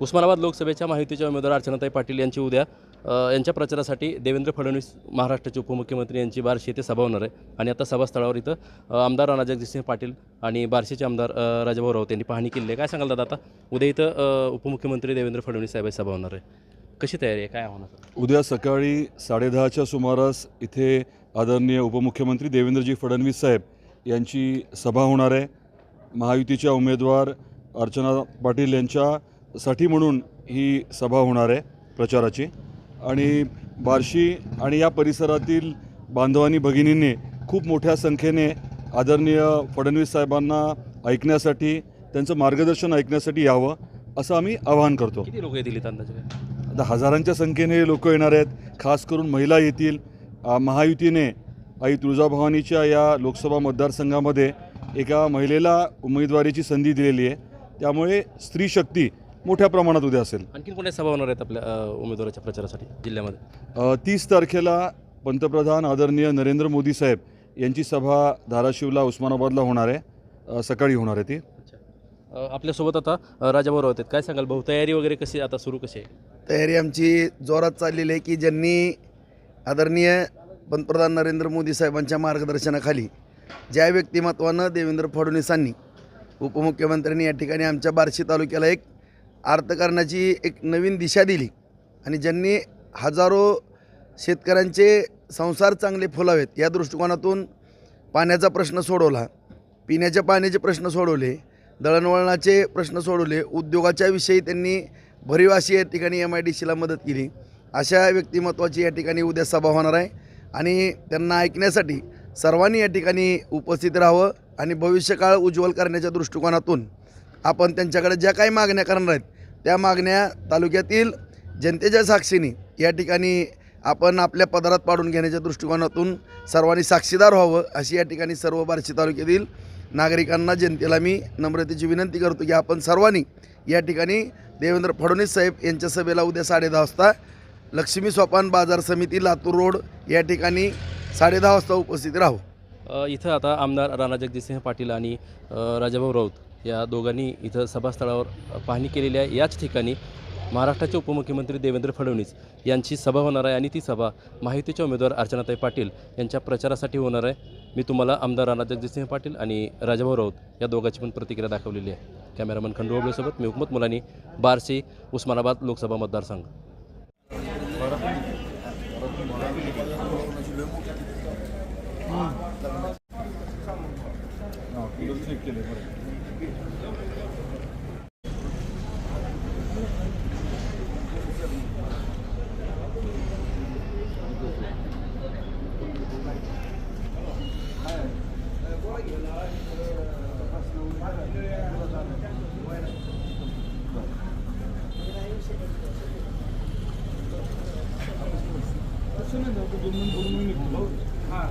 उस्मानाबाद लोकसभेच्या माहितीच्या उमेदवार अर्चनाताई पाटील यांची उद्या यांच्या प्रचारासाठी देवेंद्र फडणवीस महाराष्ट्राचे उपमुख्यमंत्री यांची बार्शी येथे सभा होणार आहे. आणि आता सभास्थळावर इथं आमदार राणाजगजितसिंह पाटील आणि बार्शीचे आमदार राजाभाऊ राऊत यांनी पाहणी केली आहे. काय सांगाल दादा आता? उद्या इथं उपमुख्यमंत्री देवेंद्र फडणवीस साहेबांची सभा होणार आहे. कशी तयारी आहे? काय होणार उद्या सकाळी साडेदहाच्या सुमारास इथे आदरणीय उपमुख्यमंत्री देवेंद्रजी फडणवीस साहेब यांची सभा होणार आहे. महायुतीच्या उमेदवार अर्चना पाटील यांच्या यांच्यासाठी म्हणून ही सभा होणार आहे प्रचाराची. आणि बार्शी आणि या परिसरातील बांधवांनी भगिनींनी खूप मोठ्या संख्येने आदरणीय फडणवीस साहेबांना ऐकण्यासाठी त्यांचं मार्गदर्शन ऐकण्यासाठी यावं असं आम्ही आवाहन करतो. किती लोक येतील इथं अंदाजे? काय? आता हजारांच्या संख्येने लोक येणार आहेत. खास करून महिला येतील. आ, महायुतीने आई तुळजाभवानीच्या या लोकसभा मतदारसंघामध्ये एका महिलेला उमेदवारीची संधी दिलेली आहे. त्यामुळे स्त्री शक्ती मोठ्या प्रमाणात उद्या असेल. आणखीन कोणत्या सभा होणार आहेत आपल्या अ, उमेदवाराच्या प्रचारासाठी जिल्ह्यामध्ये? अ, तीस तारखेला पंतप्रधान आदरणीय नरेंद्र मोदी साहेब यांची सभा धाराशिवला उस्मानाबादला होणार आहे. अ, सकाळी होणार आहे ती. अ, आपल्यासोबत आता अ, राजाभाऊ राऊत आहेत. काय सांगाल भाऊ? तयारी वगैरे कशी आता सुरू कशी आहे? तयारी आमची जोरात चाललेली आहे की ज्यांनी आदरणीय पंतप्रधान नरेंद्र मोदी साहेबांच्या मार्गदर्शनाखाली ज्या व्यक्तिमत्वानं देवेंद्र फडणवीसांनी उपमुख्यमंत्र्यांनी या ठिकाणी आमच्या बार्शी तालुक्याला एक अर्थकारणाची एक नवीन दिशा दिली. आणि ज्यांनी हजारो शेतकऱ्यांचे संसार चांगले फुलावेत या दृष्टिकोनातून पाण्याचा प्रश्न सोडवला. पिण्याच्या पाण्याचे प्रश्न सोडवले दळणवळणाचे प्रश्न सोडवले उद्योगाच्या विषयी त्यांनी भरीव अशी या ठिकाणी एम आय डी सीला मदत केली. अशा व्यक्तिमत्वाची या ठिकाणी उद्या सभा होणार आहे. आणि त्यांना ऐकण्यासाठी सर्वांनी या ठिकाणी उपस्थित राहावं आणि भविष्यकाळ उज्ज्वल करण्याच्या दृष्टिकोनातून आपण त्यांच्याकडे ज्या काही मागण्या करणार आहेत त्या मागण्या तालुक्यातील जनतेच्या साक्षीने या ठिकाणी आपण आपल्या पदरात पाडून घेण्याच्या दृष्टिकोनातून सर्वांनी साक्षीदार व्हावं अशी या ठिकाणी सर्व बार्शी तालुक्यातील नागरिकांना जनतेला मी नम्रतेची विनंती करतो की आपण सर्वांनी या ठिकाणी देवेंद्र फडणवीस साहेब यांच्या सभेला उद्या साडेदहा वाजता लक्ष्मी सोपान बाजार समिती लातूर रोड या ठिकाणी साडेदहा वाजता उपस्थित राहू. इथं आता आमदार राणा जगजितसिंह पाटील आणि राजाभाऊ राऊत या दोघांनी इथं सभास्थळावर पाहणी केलेली आहे. याच ठिकाणी महाराष्ट्राचे उपमुख्यमंत्री देवेंद्र फडणवीस यांची सभा होणार आहे आणि ती सभा माहितीच्या उमेदवार अर्चनाताई पाटील यांच्या प्रचारासाठी होणार आहे. मी तुम्हाला आमदार राणा जगजितसिंह पाटील आणि राजाभाऊ राऊत या दोघांची पण प्रतिक्रिया दाखवलेली आहे. कॅमेरामन खंडूबळेसोबत मी हुकमत मुलानी बारशी उस्मानाबाद लोकसभा मतदारसंघ. 아,